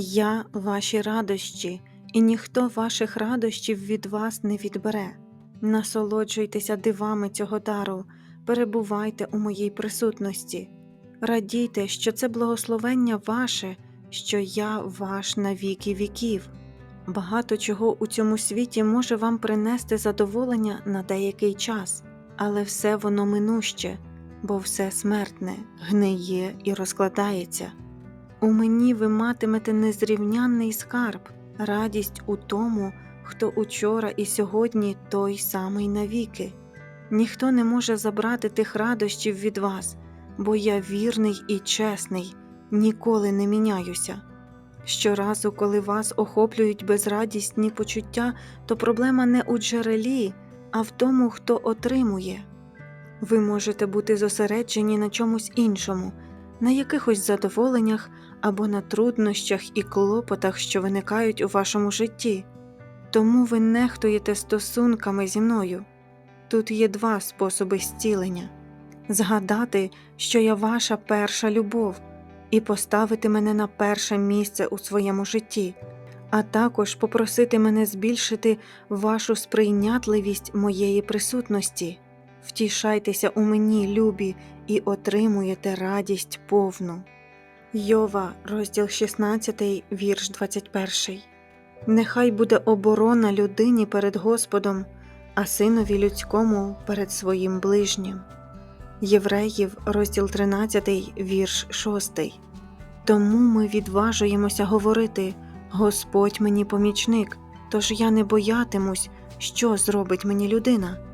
Я ваші радощі, і ніхто ваших радощів від вас не відбере. Насолоджуйтеся дивами цього дару, перебувайте у моїй присутності, радійте, що це благословення ваше, що я ваш на віки віків. Багато чого у цьому світі може вам принести задоволення на деякий час, але все воно минуще, бо все смертне, гниє і розкладається. У мені ви матимете незрівнянний скарб, радість у тому, хто учора і сьогодні той самий навіки. Ніхто не може забрати тих радощів від вас, бо я вірний і чесний, ніколи не міняюся. Щоразу, коли вас охоплюють безрадісні почуття, то проблема не у джерелі, а в тому, хто отримує. Ви можете бути зосереджені на чомусь іншому, на якихось задоволеннях або на труднощах і клопотах, що виникають у вашому житті. Тому ви нехтуєте стосунками зі мною. Тут є два способи зцілення згадати, що я ваша перша любов, і поставити мене на перше місце у своєму житті, а також попросити мене збільшити вашу сприйнятливість моєї присутності. Втішайтеся у мені, любі, і отримуєте радість повну. Йова, розділ 16, вірш 21. Нехай буде оборона людині перед Господом, а синові людському перед своїм ближнім. Євреїв, розділ 13, вірш 6. Тому ми відважуємося говорити: Господь мені помічник, тож я не боятимусь, що зробить мені людина.